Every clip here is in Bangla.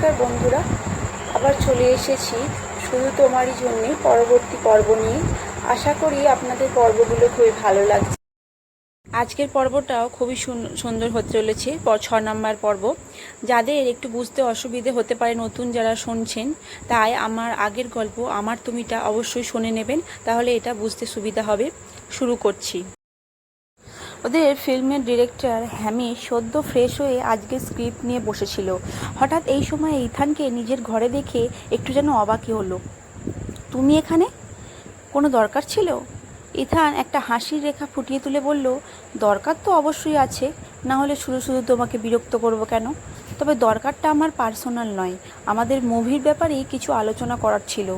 নমস্কার বন্ধুরা, আবার চলে এসেছি শুধু তোমারই জন্যে পরবর্তী পর্ব নিয়ে। আশা করি আপনাদের পর্বগুলো খুবই ভালো লাগছে। আজকের পর্বটাও খুবই সুন- সুন্দর হতে চলেছে ছ নম্বর পর্ব। যাদের একটু বুঝতে অসুবিধে হতে পারে নতুন যারা শুনছেন, তাই আমার আগের গল্প, আমার তুমিটা অবশ্যই শুনে নেবেন, তাহলে এটা বুঝতে সুবিধা হবে। শুরু করছি। ওদের ফিল্মের ডিরেক্টর হ্যামি সদ্য ফ্রেশ হয়ে আজকে স্ক্রিপ্ট নিয়ে বসেছিল। হঠাৎ এই সময় ইথানকে নিজের ঘরে দেখে একটু যেন অবাকই হলো। তুমি এখানে? কোনো দরকার ছিল? ইথান একটা হাসির রেখা ফুটিয়ে তুলে বলল, দরকার তো অবশ্যই আছে, না হলে শুধু শুধু তোমাকে বিরক্ত করব কেন? তবে দরকারটা আমার পার্সোনাল নয়, আমাদের মুভির ব্যাপারেই কিছু আলোচনা করার ছিল।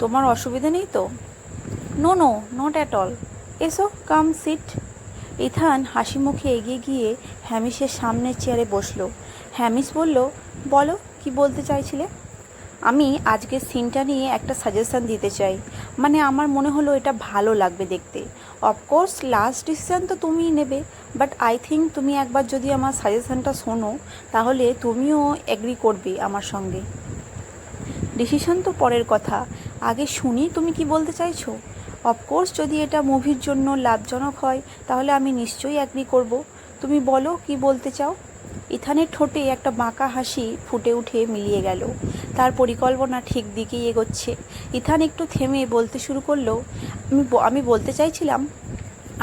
তোমার অসুবিধা নেই তো? No no not at all এসো কাম সিট ইথান হাসি মুখে এগিয়ে গিয়ে হ্যামিসের সামনের চেয়ারে বসল। হ্যামিস বলল, বলো, কি বলতে চাইছিলে? আমি আজকের সিনটা নিয়ে একটা সাজেশন দিতে চাই। মানে আমার মনে হলো এটা ভালো লাগবে দেখতে। অফকোর্স লাস্ট ডিসিশান তো তুমিই নেবে বাট আই থিঙ্ক তুমি একবার যদি আমার সাজেশনটা শোনো, তাহলে তুমিও অ্যাগ্রি করবে আমার সঙ্গে। ডিসিশন তো পরের কথা। আগে শুনি, তুমি কি বলতে চাইছো? অফকোর্স যদি এটা মুভির জন্য লাভজনক হয়, তাহলে আমি নিশ্চয়ই অ্যাগ্রি করব। তুমি বলো, কি বলতে চাও? ইথানের ঠোঁটে একটা বাঁকা হাসি ফুটে উঠে মিলিয়ে গেল। তার পরিকল্পনা ঠিক দিকেই এগোচ্ছে। ইথান একটু থেমে বলতে শুরু করল, আমি আমি বলতে চাইছিলাম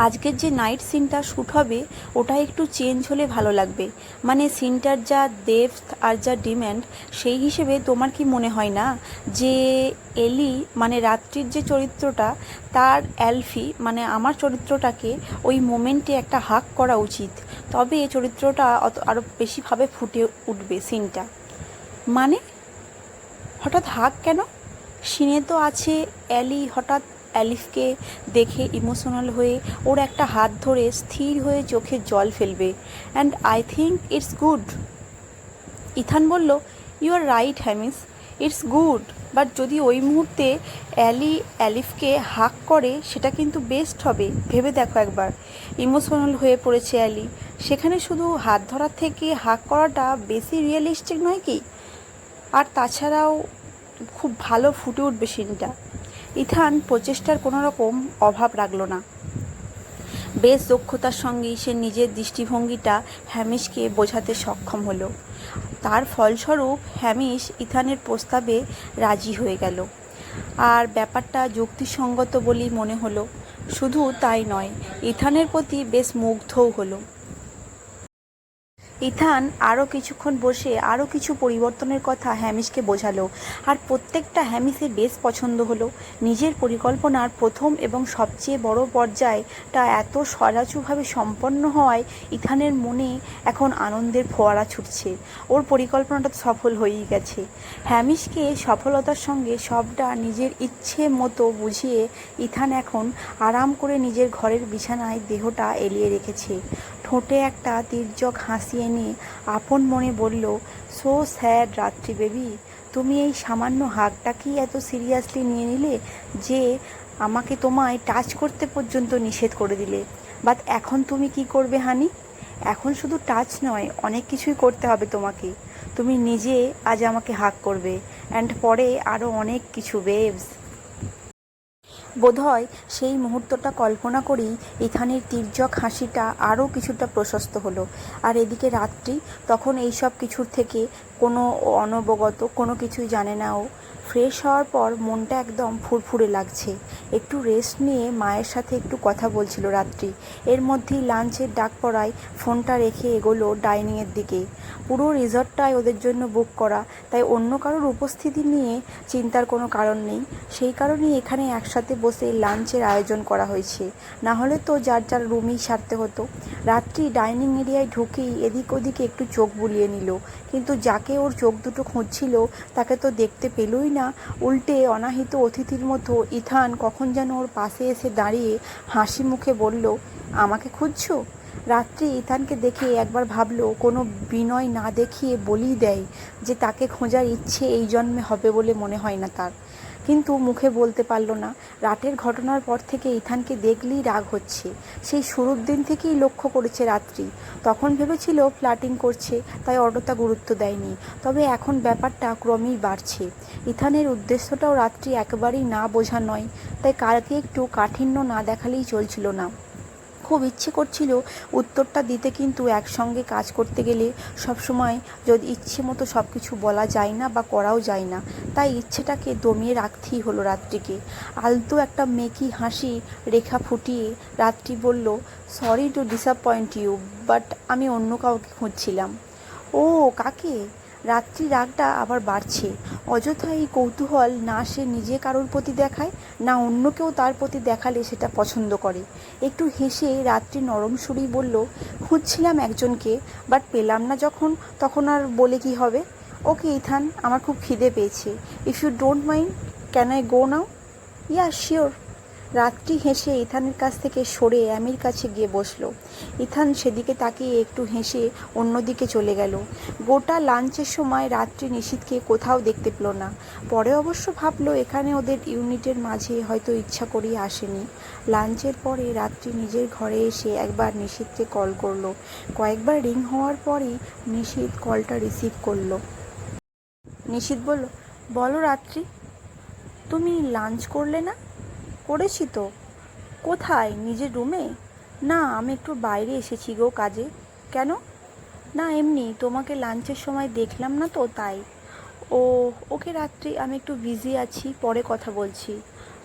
আজকের যে নাইট সিনটা শ্যুট হবে, ওটা একটু চেঞ্জ হলে ভালো লাগবে। মানে সিনটার যা ডেপথ আর যা ডিম্যান্ড সেই হিসেবে তোমার কি মনে হয় না যে এলি মানে রাত্রির যে চরিত্রটা, তার অ্যালফি মানে আমার চরিত্রটাকে ওই মোমেন্টে একটা হাক করা উচিত। তবে এই চরিত্রটা অত আরও বেশিভাবে ফুটে উঠবে সিনটা মানে? হঠাৎ হাক কেন? সিনে তো আছে অ্যালি হঠাৎ অ্যালিফকে দেখে ইমোশনাল হয়ে ওর একটা হাত ধরে স্থির হয়ে চোখে জল ফেলবে। And I think it's good Ethan বলল you are right Hamish it's good but যদি ওই মুহূর্তে অ্যালি অ্যালিফকে হাক করে, সেটা কিন্তু বেস্ট হবে। ভেবে দেখো একবার। ইমোশনাল হয়ে পড়েছে অ্যালি। সেখানে শুধু হাত ধরার থেকে হাক করাটা বেশি রিয়েলিস্টিক নয় কি? আর তাছাড়াও খুব ভালো ফুটে উঠবে সিনটা। ইথান প্রচেষ্টার কোনো রকম অভাব রাখল না। বেশ দক্ষতার সঙ্গেই সে নিজের দৃষ্টিভঙ্গিটা হ্যামিশকে বোঝাতে সক্ষম হলো। তার ফলস্বরূপ হ্যামিশ ইথানের প্রস্তাবে রাজি হয়ে গেল। আর ব্যাপারটা যুক্তিসঙ্গত বলেই মনে হলো। শুধু তাই নয়, ইথানের প্রতি বেশ মুগ্ধও হলো। ইথান আরও কিছুক্ষণ বসে আরও কিছু পরিবর্তনের কথা হ্যামিশকে বোঝালো। আর প্রত্যেকটা হ্যামিসের বেশ পছন্দ হলো। নিজের পরিকল্পনার প্রথম এবং সবচেয়ে বড় পর্যায়টা এত সরাচুভাবে সম্পন্ন হওয়ায় ইথানের মনে এখন আনন্দের ফোয়ারা ছুটছে। ওর পরিকল্পনাটা তো সফল হয়েই গেছে। হ্যামিশকে সফলতার সঙ্গে সবটা নিজের ইচ্ছে মতো বুঝিয়ে ইথান এখন আরাম করে নিজের ঘরের বিছানায় দেহটা এলিয়ে রেখেছে। ঠোঁটে একটা তির্যক হাসি এনে আপন মনে বলল, সো স্যাড রাত্রি বেবি, তুমি এই সামান্য হাগটাকেই এত সিরিয়াসলি নিয়ে নিলে যে আমাকে তোমায় টাচ করতে পর্যন্ত নিষেধ করে দিলে। বাট এখন তুমি কি করবে, হানি? এখন শুধু টাচ নয়, অনেক কিছুই করতে হবে তোমাকে। তুমি নিজে আজ আমাকে হাক করবে, অ্যান্ড পরে আরও অনেক কিছু, বেবস। বোধহয় সেই মুহূর্তটা কল্পনা করেই এখানের তির্যক হাসিটা আরও কিছুটা প্রশস্ত হলো। আর এদিকে রাত্রি, তখন এই সব কিছুর থেকে কোনো অনবগত কোনো কিছুই জানে না ও ফ্রেশ হওয়ার পর মনটা একদম ফুরফুরে লাগছে। একটু রেস্ট নিয়ে মায়ের সাথে একটু কথা বলছিল রাত্রি। এর মধ্যেই লাঞ্চের ডাক পড়ায় ফোনটা রেখে এগোলো ডাইনিংয়ের দিকে। পুরো রিসর্টটাই ওদের জন্য বুক করা, তাই অন্য কারোর উপস্থিতি নিয়ে চিন্তার কোনো কারণ নেই। সেই কারণেই এখানে একসাথে বসে লাঞ্চের আয়োজন করা হয়েছে। না হলে তো যার যার রুমেই সারতে হতো। রাত্রি ডাইনিং এরিয়ায় ঢুকেই এদিক ওদিকে একটু চোখ বুলিয়ে নিল। কিন্তু যাকে ওর চোখ দুটো খুঁজছিল, তাকে তো দেখতে পেলই না। উল্টে অনাহিত অতিথির মতো ইথান কখন যেন ওর পাশে এসে দাঁড়িয়ে হাসি মুখে বলল, আমাকে খুঁজছো? রাত্রি ইথানকে দেখে একবার ভাবল, কোনো বিনয় না দেখিয়ে বলেই দেয় যে তাকে খোঁজার ইচ্ছে এই জন্মে হবে বলে মনে হয় না তার। কিন্তু মুখে বলতে পারল না। রাতের ঘটনার পর থেকে ইথানকে দেখলেই রাগ হচ্ছে। সেই শুরুর দিন থেকেই লক্ষ্য করেছে রাত্রি। তখন ভেবেছিল ফ্লাটিং করছে, তাই অতটা গুরুত্ব দেয়নি। তবে এখন ব্যাপারটা ক্রমেই বাড়ছে। ইথানের উদ্দেশ্যটাও রাত্রি একেবারেই না বোঝা নয়, তাই কালকে একটু কাঠিন্য না দেখালেই চলছিল না। খুব ইচ্ছে করছিল উত্তরটা দিতে, কিন্তু একসঙ্গে কাজ করতে গেলে সবসময় যদি ইচ্ছে মতো সব কিছু বলা যায় না বা করাও যায় না, তাই ইচ্ছেটাকে দমিয়ে রাখতেই হলো রাত্রিকে। আলতো একটা মেকি হাসি রেখা ফুটিয়ে রাত্রি বলল sorry to disappoint you but আমি অন্য কাউকে খুঁজছিলাম। ও, কাকে? রাত্রি রাগটা আবার বাড়ছে। অযথা এই কৌতূহল না সে নিজে কারোর প্রতি দেখায়, না অন্য কেউ তার প্রতি দেখালে সেটা পছন্দ করে। একটু হেসে রাত্রি নরম সুরেই বলল, খুঁজছিলাম একজনকে বাট পেলাম না যখন, তখন আর বলে কি হবে? ওকে, ইথান, আমার খুব খিদে পেয়েছে। If you don't mind can I go now yeah sure Ratri হেসে ইথানের কাছ থেকে সরে অ্যামির কাছে গিয়ে বসল। ইথান সেদিকে তাকিয়ে একটু হেসে অন্যদিকে চলে গেল। গোটা লাঞ্চের সময় রাত্রি নিশীথকে কোথাও দেখতে পেল না। পরে অবশ্য ভাবলো এখানে ওদের ইউনিটের মাঝে হয়তো ইচ্ছা করেই আসেনি। লাঞ্চের পরে রাত্রি নিজের ঘরে এসে একবার নিশীথকে কল করল। কয়েকবার রিং হওয়ার পরেই নিশীথ কলটা রিসিভ করল। নিশীথ বলল, বলো রাত্রি, তুমি লাঞ্চ করলে না? করেছি তো। কোথায়? নিজের রুমে? না, আমি একটু বাইরে এসেছি গো কাজে। কেন? না, এমনি, তোমাকে লাঞ্চের সময় দেখলাম না তো তাই। ও, ওকে রাত্রি আমি একটু বিজি আছি, পরে কথা বলছি।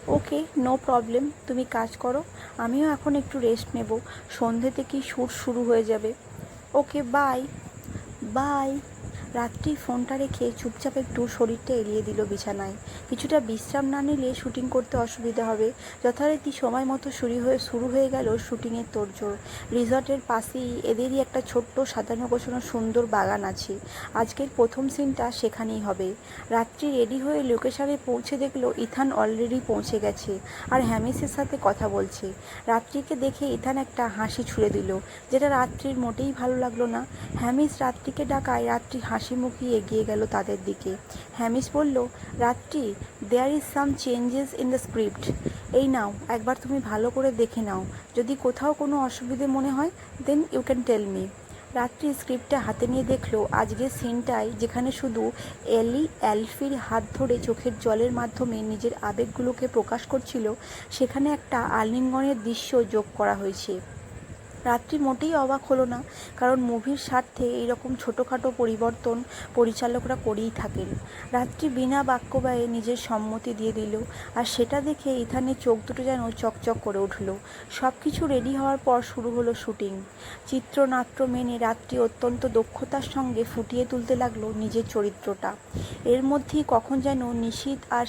ওকে নো প্রবলেম তুমি কাজ করো। আমিও এখন একটু রেস্ট নেব। সন্ধে থেকেই শ্যুট শুরু হয়ে যাবে? ওকে বাই বাই রাত্রি ফোনটা রেখে চুপচাপ একটু শরীরটা এড়িয়ে দিল বিছানায়। কিছুটা বিশ্রাম না নিলে শুটিং করতে অসুবিধা হবে। যথারীতি সময় মতো শুরু হয়ে শুরু হয়ে গেল শুটিংয়ের তোড়জোড়। রিসর্টের পাশেই এদেরই একটা ছোট্ট সাজানো গোছানো সুন্দর বাগান আছে। আজকের প্রথম সিনটা সেখানেই হবে। রাত্রি রেডি হয়ে লোকেশনে পৌঁছে দেখল ইথান অলরেডি পৌঁছে গেছে আর হ্যামিসের সাথে কথা বলছে। রাত্রিকে দেখে ইথান একটা হাসি ছুড়ে দিল, যেটা রাত্রির মোটেই ভালো লাগল না। হ্যামিস রাত্রিকে ডাকায় রাত্রি হাসি মুখী এগিয়ে গেল তাদের দিকে। হ্যামিস বলল, Ratri there is some changes in the script এই নাও, একবার তুমি ভালো করে দেখে নাও। যদি কোথাও কোনো অসুবিধে মনে হয় then you can tell me Ratri স্ক্রিপ্টটা হাতে নিয়ে দেখল, আজকের সিনটায় যেখানে শুধু এলি অ্যালফির হাত ধরে চোখের জলের মাধ্যমে নিজের আবেগগুলোকে প্রকাশ করছিল, সেখানে একটা আলিঙ্গনের দৃশ্য যোগ করা হয়েছে। রাত্রি মোটেই অবাক হলো না, কারণ মুভির স্বার্থে এইরকম ছোটোখাটো পরিবর্তন পরিচালকরা করেই থাকেন। রাত্রি বিনা বাক্য ব্যয়ে নিজের সম্মতি দিয়ে দিল, আর সেটা দেখে ইথানের চোখ দুটো যেন চকচক করে উঠল। সব কিছু রেডি হওয়ার পর শুরু হলো শুটিং চিত্রনাট্য মেনে রাত্রি অত্যন্ত দক্ষতার সঙ্গে ফুটিয়ে তুলতে লাগল নিজের চরিত্রটা। এর মধ্যেই কখন যেন নিশীত আর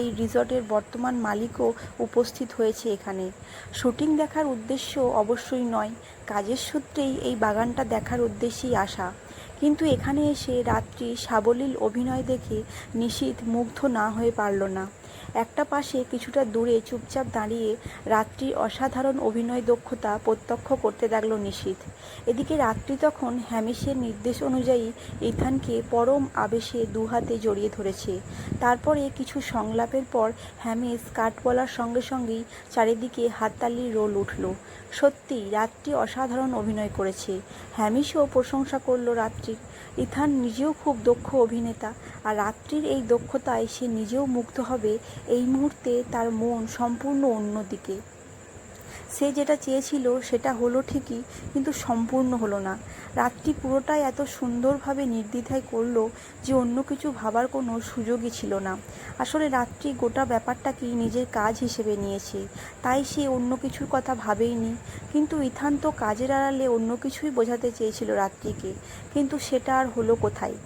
এই রিসর্টের বর্তমান মালিকও উপস্থিত হয়েছে এখানে। শুটিং দেখার উদ্দেশ্য অবশ্যই নয়, কাজের সূত্রেই এই বাগানটা দেখার উদ্দেশ্যেই আসা। কিন্তু এখানে এসে রাত্রি সাবলীল অভিনয় দেখে নিশীথ মুগ্ধ না হয়ে পারল না। একটা পাশে কিছুটা দূরে চুপচাপ দাঁড়িয়ে রাত্রির অসাধারণ অভিনয় দক্ষতা প্রত্যক্ষ করতে লাগল নিশীথ। এদিকে রাত্রি তখন হ্যামিসের নির্দেশ অনুযায়ী ইথানকে পরম আবেশে দুহাতে জড়িয়ে ধরেছে। তারপরে কিছু সংলাপের পর হ্যামিস কাট বলার সঙ্গে সঙ্গেই চারিদিকে হাততালির রোল উঠল। সত্যি রাত্রি অসাধারণ অভিনয় করেছে। হ্যামিসও প্রশংসা করল রাত্রির ইথান নিজেও খুব দক্ষ অভিনেতা, আর রাত্রির এই দক্ষতায় সে নিজেও মুগ্ধ হবে এই মুহূর্তে তার মন সম্পূর্ণ অন্যদিকে। সে যেটা চেয়েছিল সেটা হলো ঠিকই, কিন্তু সম্পূর্ণ হলো না। রাত্রি পুরোটাই এত সুন্দরভাবে নির্দ্বিধায় করল যে অন্য কিছু ভাবার কোনো সুযোগই ছিল না। আসলে রাত্রি গোটা ব্যাপারটাকেই নিজের কাজ হিসেবে নিয়েছে, তাই সে অন্য কিছুর কথা ভাবেইনি। কিন্তু ইথান তো কাজের আড়ালে অন্য কিছুই বোঝাতে চেয়েছিল রাত্রিকে, কিন্তু সেটা আর হলো কোথায়?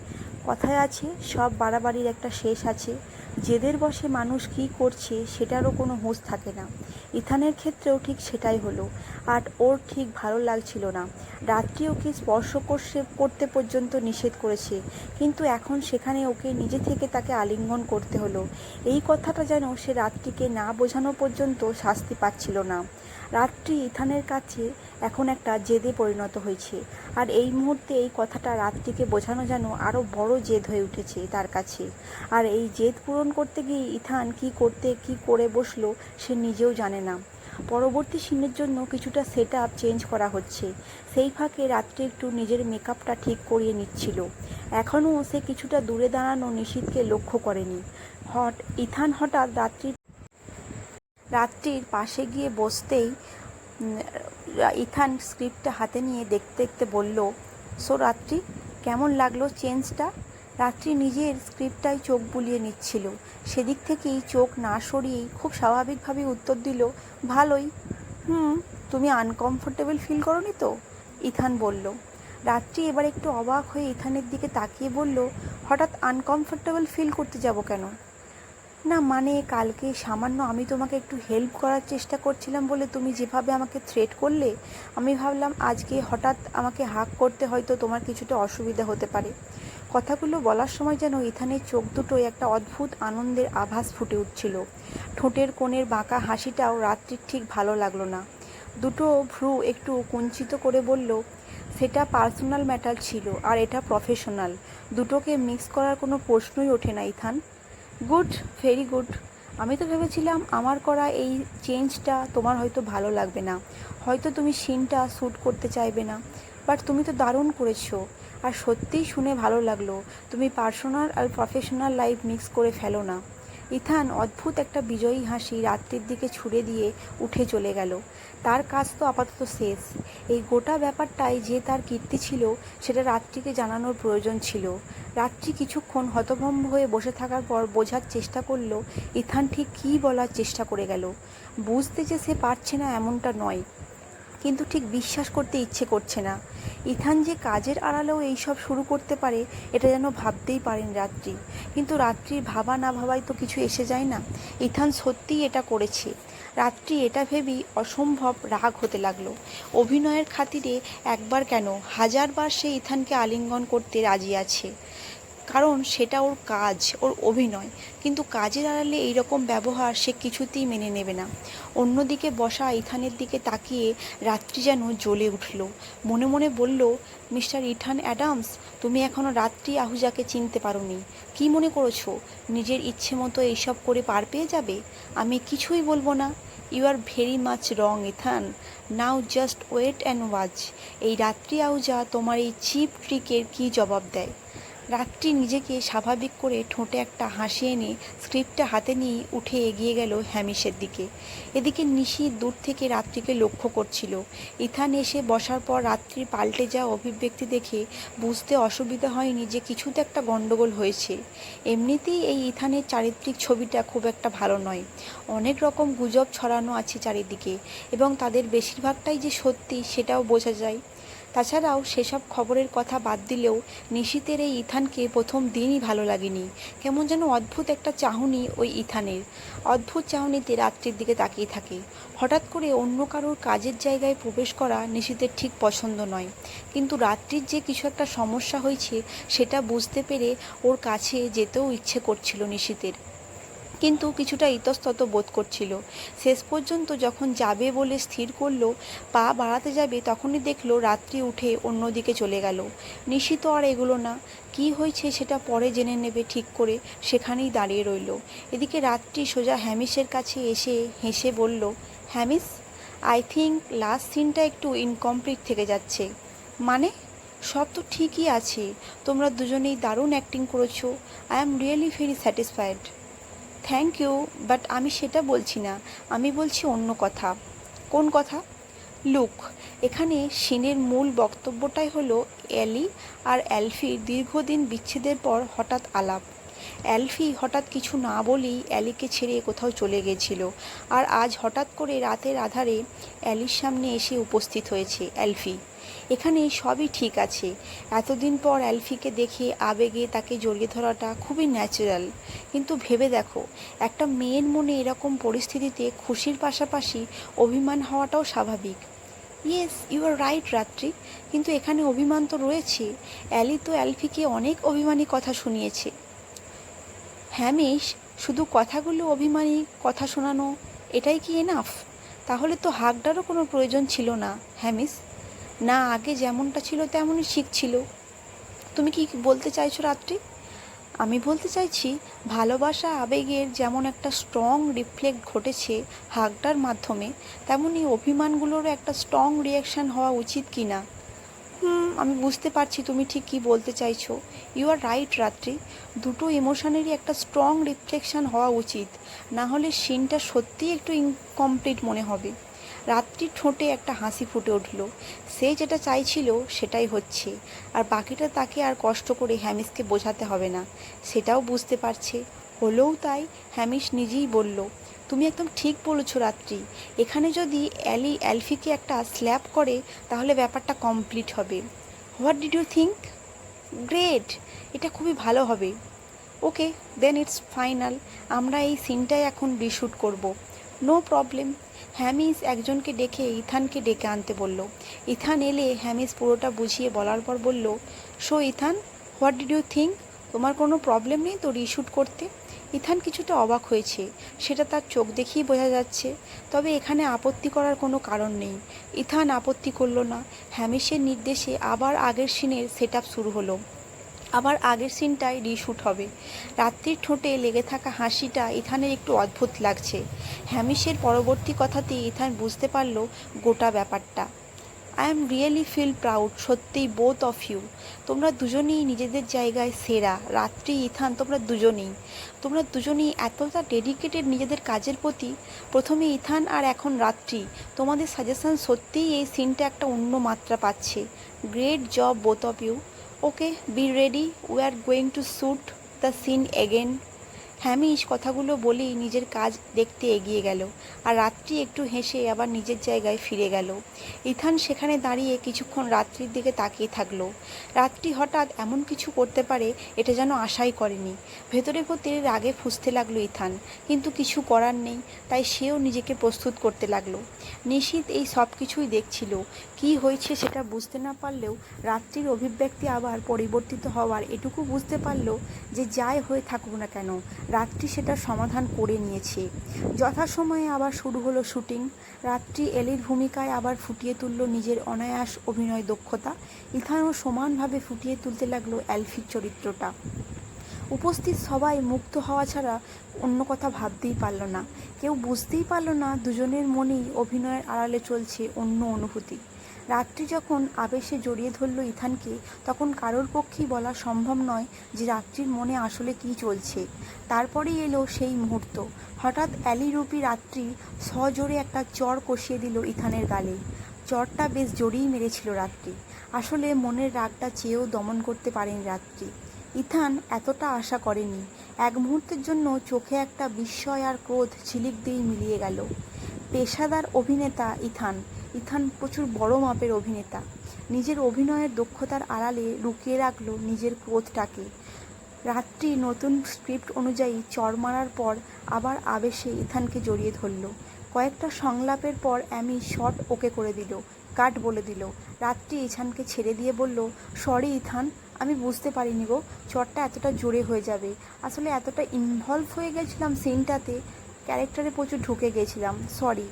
কথায় আছে, সব বাড়াবাড়ির একটা শেষ আছে। জেদের বসে মানুষ কি করছে সেটারও কোনো হুঁশ থাকে না। ইথানের ক্ষেত্রেও ঠিক সেটাই হলো। আর ওর ঠিক ভালো লাগছিল না। রাত্রি ওকে স্পর্শ করছে, করতে পর্যন্ত নিষেধ করেছে। কিন্তু এখন সেখানে ওকে নিজে থেকে তাকে আলিঙ্গন করতে হলো। এই কথাটা যেন সে রাত্রিকে না বোঝানো পর্যন্ত শাস্তি পাচ্ছিল না। রাত্রি ইথানের কাছে এখন একটা জেদে পরিণত হয়েছে। আর এই মুহূর্তে এই কথাটা রাত্রিকে বোঝানো যেন আরও বড় জেদ হয়ে উঠেছে তার কাছে। আর এই জেদ পূরণ করতে গিয়ে ইথান কি করতে, কি করে বসল সে নিজেও জানে না। পরবর্তী সিনের জন্য কিছুটা সেট আপ চেঞ্জ করা হচ্ছে। সেই ফাঁকে রাত্রি একটু নিজের মেকআপটা ঠিক করিয়ে নিচ্ছিল। এখনও সে কিছুটা দূরে দাঁড়ানো নিশীথকে লক্ষ্য করেনি। হট ইথান হঠাৎ রাত্রির রাত্রির পাশে গিয়ে বসতেই ইথান স্ক্রিপ্টটা হাতে নিয়ে দেখতে দেখতে বলল সো রাত্রি, কেমন লাগল চেঞ্জটা? রাত্রি নিজের স্ক্রিপ্টটাই চোখ বুলিয়ে নিচ্ছিল। সেদিক থেকেই চোখ না সরিয়েই খুব স্বাভাবিকভাবে উত্তর দিল, ভালোই। হুম, তুমি আনকমফোর্টেবল ফিল করনি তো? ইথান বলল। রাত্রি এবার একটু অবাক হয়ে ইথানের দিকে তাকিয়ে বলল, হঠাৎ আনকমফোর্টেবল ফিল করতে যাব কেন? না মানে কালকে সামান্য আমি তোমাকে একটু হেল্প করার চেষ্টা করছিলাম বলে তুমি যেভাবে আমাকে থ্রেট করলে, আমি ভাবলাম আজকে হঠাৎ আমাকে হাক করতে হয়তো তোমার কিছুটা অসুবিধা হতে পারে। কথাগুলো বলার সময় যেন ইথানের চোখ দুটোয় একটা অদ্ভুত আনন্দের আভাস ফুটে উঠছিল। ঠোঁটের কোণের বাঁকা হাসিটাও রাত্রির ঠিক ভালো লাগল না। দুটো ভ্রু একটু কুঞ্চিত করে বলল, সেটা পার্সোনাল ম্যাটার ছিল আর এটা প্রফেশনাল দুটোকে মিক্স করার কোনো প্রশ্নই ওঠে না, ইথান। গুড ভেরি গুড আমি তো ভেবেছিলাম আমার করা এই চেঞ্জটা তোমার হয়তো ভালো লাগবে না। হয়তো তুমি সিনটা শ্যুট করতে চাইবে না। বাট তুমি তো দারুণ করেছ। আর সত্যিই শুনে ভালো লাগল। তুমি পার্সোনাল আর প্রফেশনাল লাইফ মিক্স করে ফেলো না। ইথান অদ্ভুত একটা বিজয়ী হাসি রাত্রির দিকে ছুড়ে দিয়ে উঠে চলে গেল। তার কাজ তো আপাতত শেষ। এই গোটা ব্যাপারটাই যে তার কীর্তি ছিল, সেটা রাত্রিকে জানানোর প্রয়োজন ছিল। রাত্রি কিছুক্ষণ হতভম্ব হয়ে বসে থাকার পর বোঝার চেষ্টা করল, ইথান ঠিক কী বলার চেষ্টা করে গেল? বুঝতে যে সে পারছে না এমনটা নয়। কিন্তু ঠিক বিশ্বাস করতে ইচ্ছে করছে না। ইথান যে কাজের আড়ালেও এইসব শুরু করতে পারে, এটা যেন ভাবতেই পারেন রাত্রি। কিন্তু রাত্রির ভাবা না ভাবাই তো কিছু এসে যায় না। ইথান সত্যিই এটা করেছে। রাত্রি এটা ভেবেই অসম্ভব রাগ হতে লাগল। অভিনয়ের খাতিরে একবার কেন, হাজারবার সে ইথানকে আলিঙ্গন করতে রাজি আছে। কারণ সেটা ওর কাজ, ওর অভিনয়। কিন্তু কাজের আড়ালে এইরকম ব্যবহার সে কিছুতেই মেনে নেবে না। অন্যদিকে বসা ইথানের দিকে তাকিয়ে রাত্রি যেন জ্বলে উঠল। মনে মনে বলল, মিস্টার ইথান অ্যাডামস, তুমি এখনও রাত্রি আহুজাকে চিনতে পারোনি। কি মনে করেছ, নিজের ইচ্ছে মতো এইসব করে পার পেয়ে যাবে? আমি কিছুই বলব না। You are very much wrong Ethan now just wait and watch এই রাত্রি আহুজা তোমার এই চিপ ট্রিকের কী জবাব দেয়? রাত্রি নিজেকে স্বাভাবিক করে ঠোঁটে একটা হাসি এনে স্ক্রিপ্টটা হাতে নিয়ে উঠে এগিয়ে গেল হ্যামিশের দিকে। এদিকে নিশি দূর থেকে রাত্রিকে লক্ষ্য করছিল। ইথান এসে বসার পর রাত্রির পাল্টে যাওয়া অভিব্যক্তি দেখে বুঝতে অসুবিধা হয়নি যে কিছুতে একটা গণ্ডগোল হয়েছে। এমনিতেই এই ইথানের চারিত্রিক ছবিটা খুব একটা ভালো নয়। অনেক রকম গুজব ছড়ানো আছে চারিদিকে এবং তাদের বেশিরভাগটাই যে সত্যি সেটাও বোঝা যায়। তাছাড়াও সেসব খবরের কথা বাদ দিলেও নিশীতের এই ইথানকে প্রথম দিনই ভালো লাগেনি। কেমন যেন অদ্ভুত একটা চাহনি ওই ইথানের। অদ্ভুত চাহনিতে রাত্রির দিকে তাকিয়ে থাকে। হঠাৎ করে অন্য কারোর কাজের জায়গায় প্রবেশ করা নিশীতের ঠিক পছন্দ নয়। কিন্তু রাত্রির যে কিছু একটা সমস্যা হয়েছে, সেটা বুঝতে পেরে ওর কাছে যেতেও ইচ্ছে করছিল নিশীতের। কিন্তু কিছুটা ইতস্তত বোধ করছিল। শেষ পর্যন্ত যখন যাবে বলে স্থির করল, পা বাড়াতে যাবে তখনই দেখল রাত্রি উঠে অন্যদিকে চলে গেল। নিশিত আর এগুলো না। কি হয়েছে সেটা পরে জেনে নেবে ঠিক করে সেখানেই দাঁড়িয়ে রইল। এদিকে রাত্রি সোজা হ্যামিসের কাছে এসে হেসে বলল, হ্যামিস আই থিঙ্ক লাস্ট সিনটা একটু ইনকমপ্লিট থেকে যাচ্ছে। মানে? সব তো ঠিকই আছে। তোমরা দুজনেই দারুণ অ্যাক্টিং করেছ। I am really very satisfied thank you but আমি সেটা বলছি না। আমি বলছি অন্য কথা। কোন কথা? লুক এখানে সিনের মূল বক্তব্যটাই হলো অ্যালি আর অ্যালফির দীর্ঘদিন বিচ্ছেদের পর হঠাৎ আলাপ। অ্যালফি হঠাৎ কিছু না বলেই অ্যালিকে ছেড়ে কোথাও চলে গেছিল। আর আজ হঠাৎ করে রাতের আধারে অ্যালির সামনে এসে উপস্থিত হয়েছে অ্যালফি। এখানে সবই ঠিক আছে। এতদিন পর অ্যালফিকে দেখে আবেগে তাকে জড়িয়ে ধরাটা খুবই ন্যাচারাল কিন্তু ভেবে দেখো, একটা মেয়ের মনে এরকম পরিস্থিতিতে খুশির পাশাপাশি অভিমান হওয়াটাও স্বাভাবিক। ইয়েস ইউ আর রাইট রাত্রি। কিন্তু এখানে অভিমান তো রয়েছে। অ্যালি তো অ্যালফিকে অনেক অভিমানী কথা শুনিয়েছে। হ্যামিশ শুধু কথাগুলো অভিমানী, কথা শোনানো, এটাই কি এনাফ তাহলে তো হাগডারও কোনো প্রয়োজন ছিল না হ্যাঁ মিস? না, আগে যেমনটা ছিল তেমনই শিখছিল তুমি কি বলতে চাইছো রাত্রি? আমি বলতে চাইছি, ভালোবাসা আবেগের যেমন একটা স্ট্রং রিফ্লেক্ট ঘটেছে হাগটার মাধ্যমে তেমনই অভিমানগুলোরও একটা স্ট্রং রিয়াকশান হওয়া উচিত কি না আমি বুঝতে পারছি তুমি ঠিক কী বলতে চাইছো। ইউ আর রাইট রাত্রি। দুটো ইমোশনেরই একটা স্ট্রং রিফ্লেকশন হওয়া উচিত। না হলে সিনটা সত্যিই একটু ইনকমপ্লিট মনে হবে। রাত্রি ঠোঁটে একটা হাসি ফুটে উঠল। সে যেটা চাইছিল, সেটাই হচ্ছে। আর বাকিটা তাকে আর কষ্ট করে হ্যামিসকে বোঝাতে হবে না। সেটাও বুঝতে পারছে। হলেও তাই হ্যামিস নিজেই বলল তুমি একদম ঠিক বলেছ, রাত্রি। এখানে যদি অ্যালি, অ্যালফিকে একটা স্ল্যাপ করে, তাহলে ব্যাপারটা কমপ্লিট হবে। What did you think great! এটা খুবই ভালো হবে। Okay, then it's final. আমরা এই সিনটাই এখন রিশুট করব। No problem. হ্যামিস একজনকে ডেকে ইথানকে ডেকে আনতে বলল। ইথান এলে হ্যামিস পুরোটা বুঝিয়ে বলার পর বলল so Ethan, what did you think তোমার কোনো প্রবলেম নেই তো রিশুট করতে? ইথান কিছুটা অবাক হয়েছে। সেটা তার চোখ দেখেই বোঝা যাচ্ছে। তবে এখানে আপত্তি করার কোনো কারণ নেই। ইথান আপত্তি করল না। হ্যামিসের নির্দেশে আবার আগের সিনের সেট শুরু হলো। আবার আগের সিনটাই রিশুট হবে। রাত্রির ঠোঁটে লেগে থাকা হাসিটা ইথানের একটু অদ্ভুত লাগছে। হ্যামিশের পরবর্তী কথাতেই ইথান বুঝতে পারল গোটা ব্যাপারটা। I am really feel proud সত্যিই বোথ অফ ইউ তোমরা দুজনেই নিজেদের জায়গায় সেরা। রাত্রি, ইথান, তোমরা দুজনেই। তোমরা দুজনেই এতটা ডেডিকেটেড নিজেদের কাজের প্রতি। প্রথমে ইথান আর এখন রাত্রি। তোমাদের সাজেশন সত্যিই এই সিনটা একটা অন্য মাত্রা পাচ্ছে। Great job both of you okay be ready we are going to shoot the scene again Hamish কথাগুলো বলেই নিজের কাজ দেখতে এগিয়ে গেল। আর রাত্রি একটু হেসে আবার নিজের জায়গায় ফিরে গেল। ইথান সেখানে দাঁড়িয়ে কিছুক্ষণ রাত্রির দিকে তাকিয়ে থাকল। রাত্রি হঠাৎ এমন কিছু করতে পারে, এটা যেন আশাই করেনি। ভেতরে ভেতরে রাগে ফুসতে লাগল ইথান, কিন্তু কিছু করার নেই, তাই সেও নিজেকে প্রস্তুত করতে লাগল। নিশীত এই সব কিছুই দেখছিল। কি হয়েছে সেটা বুঝতে না পারলেও রাত্রির অভিব্যক্তি আবার পরিবর্তিত হওয়ার এটুকু বুঝতে পারল যে যাই হয়ে থাকুক না কেন রাত্রি সেটা সমাধান করে নিয়েছে। যথাসময়ে আবার শুরু হলো শুটিং। রাত্রি এলির ভূমিকায় আবার ফুটিয়ে তুলল নিজের অনায়াস অভিনয় দক্ষতা। ইথানও সমানভাবে ফুটিয়ে তুলতে লাগল অ্যালফির চরিত্রটা। উপস্থিত সবাই মুক্ত হওয়া ছাড়া অন্য কথা ভাবতেই পারল না। কেউ বুঝতেই পারল না দুজনের মনেই অভিনয়ের আড়ালে চলছে অন্য অনুভূতি। রাত্রি যখন আবেশে জড়িয়ে ধরল ইথানকে, তখন কারোর পক্ষেই বলা সম্ভব নয় যে রাত্রির মনে আসলে কী চলছে। তারপরেই এলো সেই মুহূর্ত। হঠাৎ অ্যালিরূপী রাত্রি সজোরে একটা চর কষিয়ে দিল ইথানের গালে। চরটা বেশ জোরেই মেরেছিল রাত্রি। আসলে মনের রাগটা চেয়েও দমন করতে পারেনি রাত্রি। ইথান এতটা আশা করেনি। এক মুহূর্তের জন্য চোখে একটা বিস্ময় আর ক্রোধ ঝিলিক দিয়েই মিলিয়ে গেল। পেশাদার অভিনেতা ইথান। ইথান প্রচুর বড় মাপের অভিনেতা। নিজের অভিনয়ের দক্ষতার আড়ালে লুকিয়ে রাখল নিজের ক্রোধটাকে। রাত্রি নতুন স্ক্রিপ্ট অনুযায়ী চর মারার পর আবার আবেশে ইথানকে জড়িয়ে ধরল। কয়েকটা সংলাপের পর অ্যামি শট ওকে করে দিল, কাট বলে দিল। রাত্রি ইথানকে ছেড়ে দিয়ে বলল, সরি ইথান, আমি বুঝতে পারিনি গো চটটা এতটা জোরে হয়ে যাবে। আসলে এতটা ইনভলভ হয়ে গেছিলাম সিনটাতে ক্যারেক্টারে প্রচুর ঢুকে গেছিলাম সরি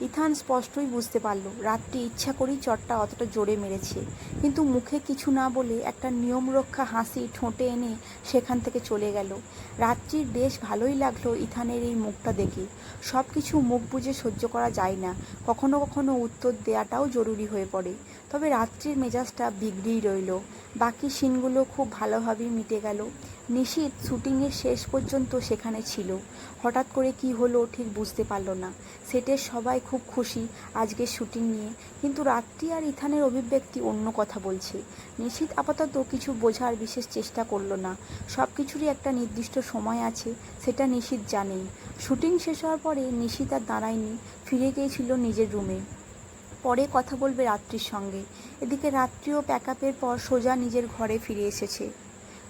ইথান স্পষ্টই বুঝতে পারল রাত্রি ইচ্ছা করেই চটটা অতটা জোরে মেরেছে। কিন্তু মুখে কিছু না বলে একটা নিয়মরক্ষা হাসি ঠোঁটে এনে সেখান থেকে চলে গেল। রাত্রির বেশ ভালোই লাগল ইথানের এই মুখটা দেখে। সব কিছু মুখ বুঝে সহ্য করা যায় না। কখনো কখনো উত্তর দেওয়াটাও জরুরি হয়ে পড়ে। তবে রাত্রির মেজাজটা বিগড়েই রইল। বাকি সিনগুলো খুব ভালোভাবেই মিটে গেল। নিশীত শুটিংয়ের শেষ পর্যন্ত সেখানে ছিল। হঠাৎ করে কি হলো ঠিক বুঝতে পারল না। সেটের সবাই খুব খুশি আজকের শুটিং নিয়ে। কিন্তু রাত্রি আর ইথানের অভিব্যক্তি অন্য কথা বলছে। নিশীত আপাতত কিছু বোঝার বিশেষ চেষ্টা করল না। সব কিছুরই একটা নির্দিষ্ট সময় আছে, সেটা নিশীত জানেই। শুটিং শেষ হওয়ার পরে নিশীত আর দাঁড়ায়নি। ফিরে গিয়েছিল নিজের রুমে। পরে কথা বলবে রাত্রির সঙ্গে। এদিকে রাত্রিও প্যাকআপের পর সোজা নিজের ঘরে ফিরে এসেছে।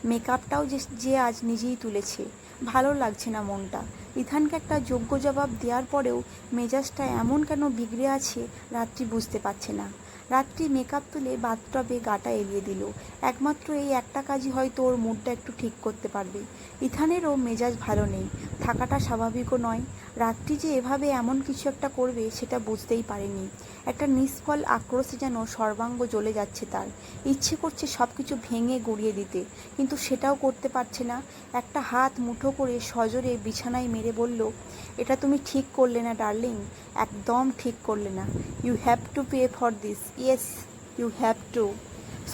মেকআপটাও যে যে আজ নিজেই তুলেছে। ভালো লাগছে না মনটা। ইথানকে একটা যোগ্য জবাব দেওয়ার পরেও মেজাজটা এমন কেন বিগড়ে আছে রাত্রি বুঝতে পারছে না। রাত্রি মেকআপ তুলে বাথটবে গাটা এলিয়ে দিল। একমাত্র এই একটা কাজই হয়তো ওর মুডটা একটু ঠিক করতে পারবে। ইথানেরও মেজাজ ভালো নেই, থাকাটা স্বাভাবিকও নয়। রাত্রি যে এভাবে এমন কিছু একটা করবে সেটা বুঝতেই পারেনি। একটা নিষ্ফল আক্রোশে যেন সর্বাঙ্গ জ্বলে যাচ্ছে তার। ইচ্ছে করছে সব কিছু ভেঙে গুড়িয়ে দিতে, কিন্তু সেটাও করতে পারছে না। একটা হাত মুঠো করে সজোরে বিছানায় মেরে বলল, এটা তুমি ঠিক করলে না, ডার্লিং। একদম ঠিক করলে না। You have to pay for this yes you have to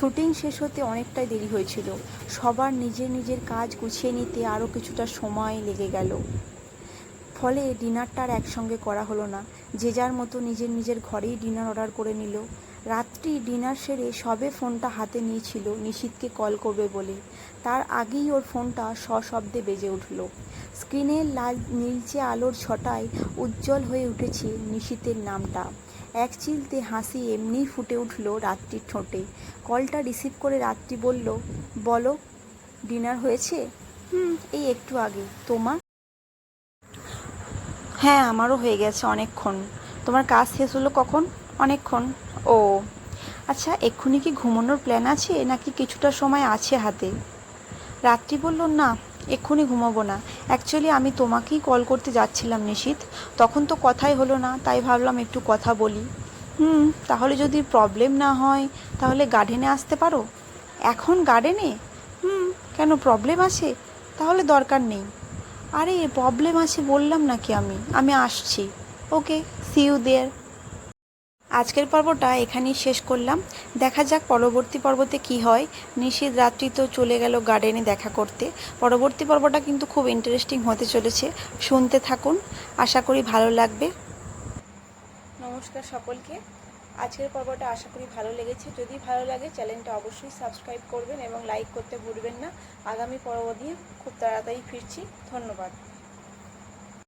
shooting শেষ হতে অনেকটাই দেরি হয়েছিল। সবার নিজের নিজের কাজ গুছিয়ে নিতে আরও কিছুটা সময় লেগে গেল। ফলে ডিনারটা আর একসঙ্গে করা হলো না। যে যার মতো নিজের নিজের ঘরেই ডিনার অর্ডার করে নিল। রাত্রি ডিনার সেরে সবে ফোনটা হাতে নিয়েছিল নিশীথকে কল করবে বলে। তার আগেই ওর ফোনটা সশব্দে বেজে উঠল। স্ক্রিনের লাল নীলচে আলোর ছটায় উজ্জ্বল হয়ে উঠেছে নিশীথের নামটা। এক চিলতে হাসি এমনি ফুটে উঠল রাত্রির ঠোঁটে। কলটা রিসিভ করে রাত্রি বলল, বলো, ডিনার হয়েছে? হুম, এই একটু আগে। তোমার? হ্যাঁ আমারও হয়ে গেছে অনেকক্ষণ। তোমার কাজ শেষ হলো কখন? অনেকক্ষণ। ও আচ্ছা এক্ষুনি কি ঘুমানোর প্ল্যান আছে নাকি কিছুটা সময় আছে হাতে? রাত্রি বলল, না এক্ষুনি ঘুমাবো না। অ্যাকচুয়ালি আমি তোমাকেই কল করতে যাচ্ছিলাম নিশীথ তখন তো কথাই হলো না, তাই ভাবলাম একটু কথা বলি। হুম, তাহলে যদি প্রবলেম না হয়, তাহলে গার্ডেনে আসতে পারো? এখন গার্ডেনে হুম, কেন প্রবলেম আছে? তাহলে দরকার নেই। আরে প্রবলেম আছে বললাম নাকি আমি? আমি আসছি। ওকে সি ইউ দেয়ার আজকের পর্বটা এখানেই শেষ করলাম। দেখা যাক পরবর্তী পর্বতে কি হয়। নিশীত রাত্রি তো চলে গেল গার্ডেনে দেখা করতে। পরবর্তী পর্বটা কিন্তু খুব ইন্টারেস্টিং হতে চলেছে। শুনতে থাকুন। আশা করি ভালো লাগবে। নমস্কার সকলকে। আজকের পর্বটা আশা করি ভালো লেগেছে। যদি ভালো লাগে, চ্যানেলটা অবশ্যই সাবস্ক্রাইব করবেন এবং লাইক করতে ভুলবেন না। আগামী পর্ব নিয়ে খুব তাড়াতাড়ি ফিরছি। ধন্যবাদ।